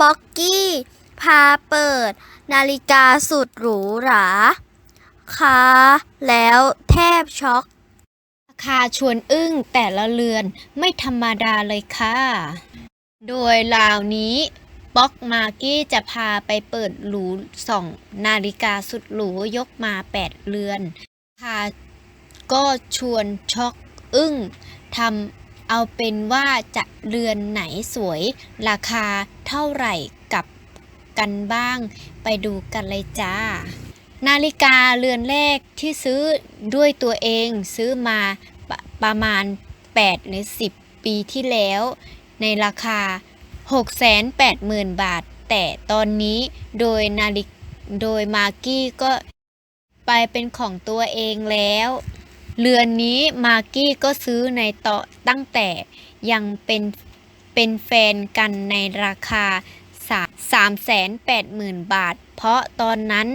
ป๊อกกี้ พาเปิด นาฬิกาสุดหรูหราค่ะแล้วแทบช็อกราคาชวนอึ้งแต่ละเรือนไม่ธรรมดาเลยค่ะ โดยราวนี้ป๊อกมากกี้จะพาไปเปิดหรูสองนาฬิกาสุดหรูยกมา 8 เรือนราคาก็ชวนช็อกอึ้งทำ เอาเป็นว่าจะเรือนไหนสวย ราคาเท่าไหร่กับกันบ้าง ไปดูกันเลยจ้า นาฬิกาเรือนแรกที่ซื้อด้วยตัวเองซื้อมาปประมาณ 8 หรือ 10 ปีที่แล้ว ในราคา 680,000 บาท แต่ตอนนี้โดยนาฬิโดยมากี้ก็ไปเป็นของตัวเองแล้ว เรือนนี้มาร์กี้ก็ซื้อในต่อตั้งแต่ยังเป็นเป็นแฟนกันในราคา 380,000 บาท เพราะตอนนั้น